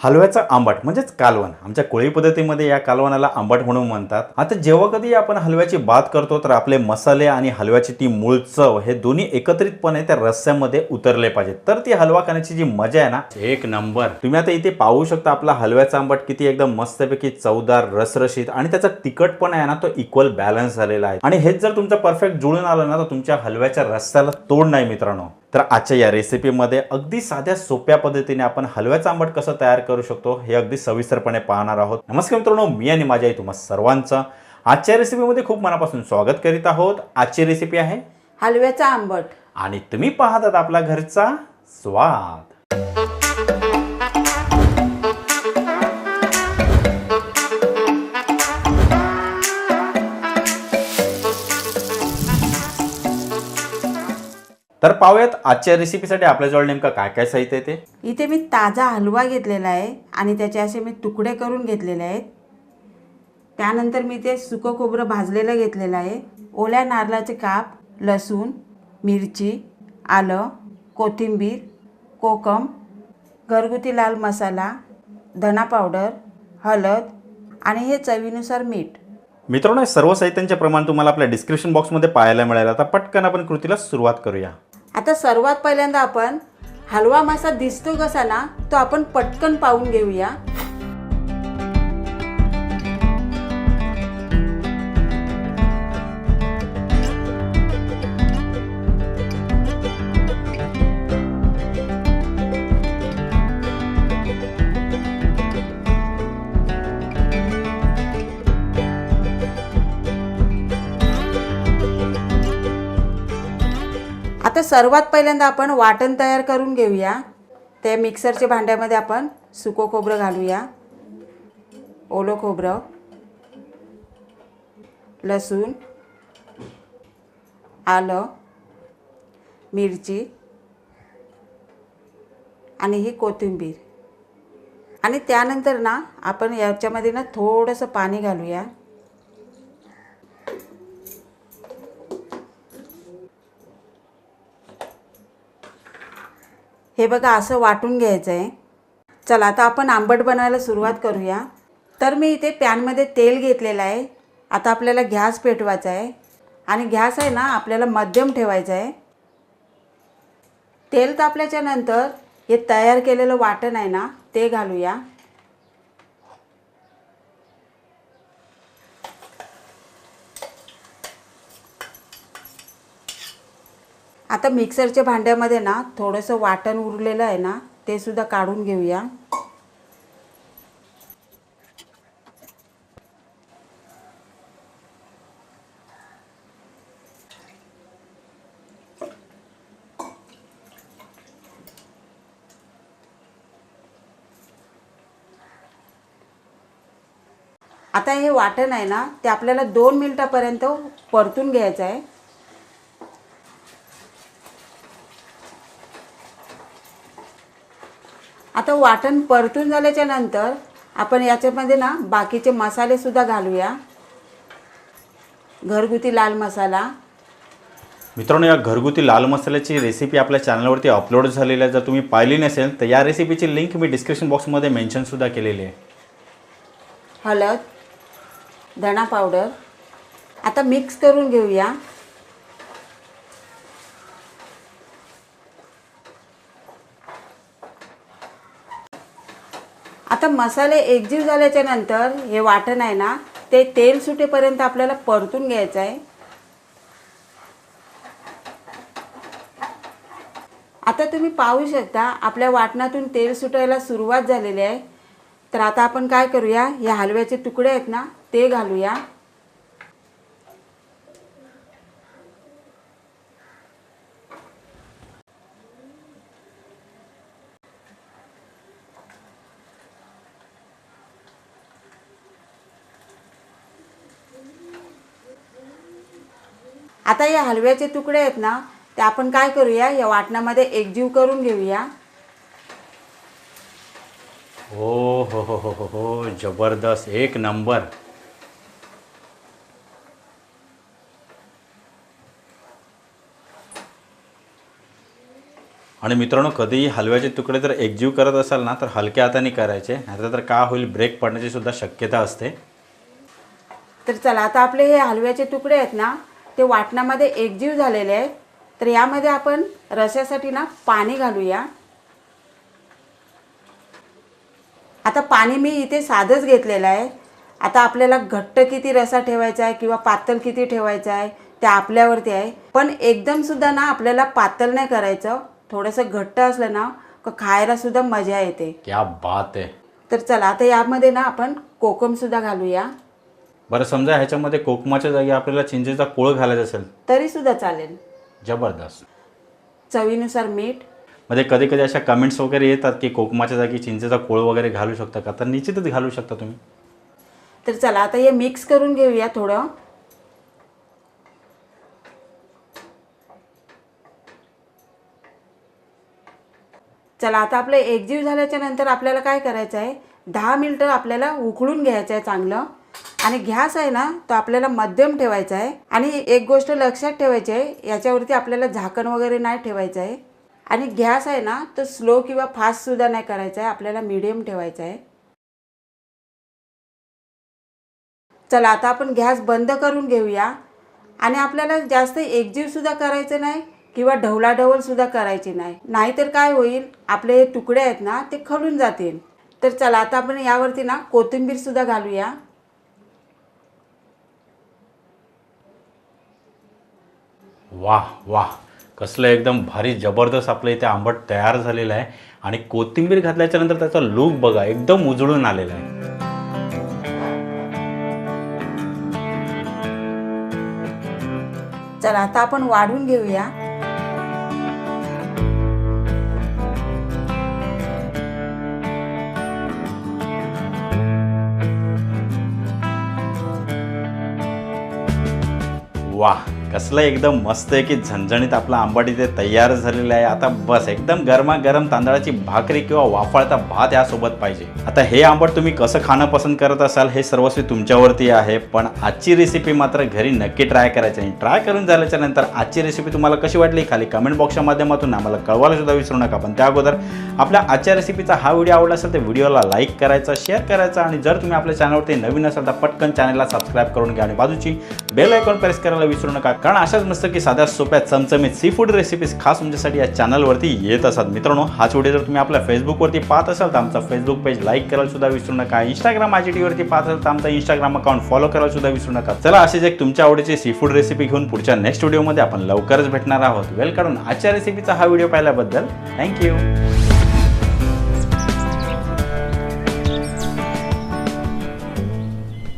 हलव्याचं आंबट म्हणजेच कालवण. आमच्या कोळी पद्धतीमध्ये या कालवणाला आंबट म्हणून म्हणतात. आता जेव्हा कधी आपण हलव्याची बात करतो तर आपले मसाले आणि हलव्याची ती मूळ चव हे दोन्ही एकत्रितपणे त्या रस्स्यामध्ये उतरले पाहिजेत. तर ती हलवा खाण्याची जी मजा आहे ना एक नंबर. तुम्ही आता इथे पाहू शकता आपला हलव्याचा आंबट किती एकदम मस्तपैकी चवदार रसरशीत आणि त्याचा तिखटपणा आहे ना तो इक्वल बॅलन्स झालेला आहे. आणि हेच जर तुमचं परफेक्ट जुळून आलं ना तर तुमच्या हलव्याच्या रस्त्याला तोड नाही मित्रांनो. तर आजच्या या रेसिपीमध्ये अगदी साध्या सोप्या पद्धतीने आपण हलव्याचं आंबट कसं तयार करू शकतो हे अगदी सविस्तरपणे पाहणार आहोत. नमस्कार मित्रांनो मी आणि माझ्या आई तुम्हा सर्वांचं. आजच्या रेसिपीमध्ये खूप मनापासून स्वागत करीत आहोत. आजची रेसिपी आहे हलव्याचा आंबट. आणि तुम्ही पाहतात आपला घरचा स्वाद. पाहूयात आजच्या रेसिपीसाठी आपल्याजवळ नेमकं काय काय साहित्य आहे ते? इथे मी ताजा हलवा घेतलेला आहे आणि त्याचे असे मी तुकडे करून घेतलेले आहेत. त्यानंतर मी ते सुकं खोबरं भाजलेलं घेतलेलं आहे. ओल्या नारळाचे काप लसूण मिरची आलं कोथिंबीर कोकम घरगुती लाल मसाला धना पावडर हळद आणि हे चवीनुसार मीठ. मित्रांनो सर्व साहित्यांचे प्रमाण तुम्हाला आपल्या डिस्क्रिप्शन बॉक्समध्ये पाहायला मिळेल. आता पटकन आपण कृतीला सुरुवात करूया. आता सर्वात पहिल्यांदा आपण हलवा मासा दिसतो कसा ना तो आपण पटकन पाहून घेऊया. सर्वात पहिल्यांदा आपण वाटण तयार करून घेऊया. त्या मिक्सरच्या भांड्यामध्ये आपण सुको खोबरं घालूया. ओलं खोबरं लसूण आलं मिरची आणि ही कोथिंबीर. आणि त्यानंतर ना आपण याच्यामध्ये ना थोडंसं पाणी घालूया. बघा असं वाटून घ्यायचं आहे चला आता आपण आंबट बनवायला सुरुवात करूया. तर मी इथे पॅनमध्ये तेल घेतलेलं आहे. आता आपल्याला गॅस पेटवायचा आहे. आणि गॅस आहे ना आपल्याला मध्यम ठेवायचं आहे. तेल तापल्याच्यानंतर हे तयार केलेलं वाटण आहे ना ते घालूया. आता मिक्सरच्या भांड्यामध्ये ना थोडंसं वाटण उरलेलं आहे ना ते सुद्धा काढून घेऊया. आता हे वाटण आहे ना ते आपल्याला दोन मिनटापर्यंत परतून घ्यायचं आहे. आता वाटण परतून झाल्याच्यानंतर आपण याच्यामध्ये ना बाकीचे मसाले सुद्धा घालूया. घरगुती लाल मसाला. मित्रांनो या घरगुती लाल मसाल्याची रेसिपी आपल्या चॅनलवरती अपलोड झालेली आहे. जर तुम्ही पाहिली नसेल तर या रेसिपीची लिंक मी डिस्क्रिप्शन बॉक्समध्ये मेन्शनसुद्धा केलेली आहे. हळद धणा पावडर आता मिक्स करून घेऊया. आता मसाले एकजीव झाल्याच्यानंतर हे वाटण आहे ना ते तेल सुटेपर्यंत आपल्याला परतून घ्यायचं आहे. आता तुम्ही पाहू शकता आपल्या वाटणातून तेल सुटायला सुरुवात झालेली आहे. तर आता आपण काय करूया हे हलव्याचे तुकडे आहेत ना ते घालूया. आता या हलव्याचे तुकडे आहेत ना ते आपण काय करूया? या वाटणामध्ये एकजीव करून घेऊया. हो हो हो हो हो जबरदस्त. एक नंबर. आणि मित्रांनो कधीही हलव्याचे तुकडे जर एकजीव करत असाल ना तर हलक्या हाताने करायचे. नाहीतर तर काय होईल ब्रेक पडण्याची सुद्धा शक्यता असते. तर चला आता आपले हे हलव्याचे तुकडे आहेत ना ते वाटणामध्ये एकजीव झालेले आहेत. तर यामध्ये आपण रस्यासाठी ना पाणी घालूया. आता पाणी मी इथे साधंच घेतलेलं आहे. आता आपल्याला घट्ट किती रसा ठेवायचा आहे किंवा पातळ किती ठेवायचा आहे ते आपल्यावरती आहे. पण एकदम सुद्धा ना आपल्याला पातळ नाही करायचं. थोडंसं घट्ट असलं ना का खायला सुद्धा मजा येते. क्या बात आहे. तर चला आता यामध्ये ना आपण कोकम सुद्धा घालूया. बरं समजा ह्याच्यामध्ये कोकमाच्या जागी आपल्याला चिंचेचा कोळ घालायचा असेल. तरी सुद्धा चालेल. जबरदस्त. चवीनुसार मीठ. म्हणजे कधी कधी अशा कमेंट्स वगैरे येतात की कोकमाच्या जागी चिंचेचा कोळ वगैरे घालू शकता का? तर निश्चितच घालू शकता तुम्ही. तर चला आता हे मिक्स करून घेऊया थोडं. चला आता आपलं एकजीव झाल्याच्यानंतर आपल्याला काय करायचं आहे दहा मिनटं आपल्याला उकळून घ्यायचं आहे चांगलं. आणि गॅस आहे ना तो आपल्याला मध्यम ठेवायचा आहे. आणि एक गोष्ट लक्षात ठेवायची आहे याच्यावरती आपल्याला झाकण वगैरे नाही ठेवायचं आहे. आणि गॅस आहे ना तो स्लो किंवा फास्टसुद्धा नाही करायचा आहे आपल्याला मिडियम ठेवायचा आहे. चला आता आपण गॅस बंद करून घेऊया. आणि आपल्याला जास्त एकजीवसुद्धा करायचं नाही किंवा ढवलाढवलसुद्धा करायची नाही. नाहीतर काय होईल आपले हे तुकडे आहेत ना ते खलून जातील. तर चला आता आपण यावरती ना कोथिंबीरसुद्धा घालूया. वाह वाह. कसलं एकदम भारी जबरदस्त आपलं इथे आंबट तयार झालेलं आहे. आणि कोथिंबीर घातल्याच्या नंतर त्याचा लूक बघा एकदम उजळून आलेला आहे. चला आता आपण वाढून घेऊया. वाह कसलं एकदम मस्त आहे की झणझणीत आपला आंबट इथे तयार झालेला आहे. आता बस एकदम गरमागरम तांदळाची भाकरी किंवा वाफाळता भात यासोबत पाहिजे. आता हे आंबट तुम्ही कसं खाणं पसंत करत असाल हे सर्वस्वी तुमच्यावरती आहे पण आजची रेसिपी मात्र घरी नक्की ट्राय करायची आणि ट्राय करून झाल्याच्यानंतर आजची रेसिपी तुम्हाला कशी वाटली खाली कमेंट बॉक्सच्या माध्यमातून आम्हाला कळवायला सुद्धा विसरू नका. पण त्या अगोदर आपल्या आजच्या रेसिपीचा हा व्हिडिओ आवडला असेल तर व्हिडिओला लाईक करायचा शेअर करायचा आणि जर तुम्ही आपल्या चॅनलवरती नवीन असाल तर पटकन चॅनलला सबस्क्राईब करून घ्या आणि बाजूची बेल आयकॉन प्रेस करायला विसरू नका. कारण अशाच मस्त की साध्या सोप्या चमचमीत सी फूड रेसिपीज खास तुमच्यासाठी या चॅनलवरती येत असतात. मित्रांनो हाच व्हिडिओ जर तुम्ही आपल्या फेसबुकवरती पाहत असाल तर आमचा फेसबुक पेज लाईक करायला सुद्धा विसरू नका. इंस्टाग्राम आय टीवरती पाहत असाल तर आमचा इंस्टाग्राम अकाउंट फॉलो करायला सुद्धा विसरू नका. चला असेच एक तुमच्या आवडीची सी फूड रेसिपी घेऊन पुढच्या नेक्स्ट व्हिडिओमध्ये आपण लवकरच भेटणार आहोत. वेल काढून आजच्या रेसिपीचा हा व्हिडिओ पाहिल्याबद्दल थँक्यू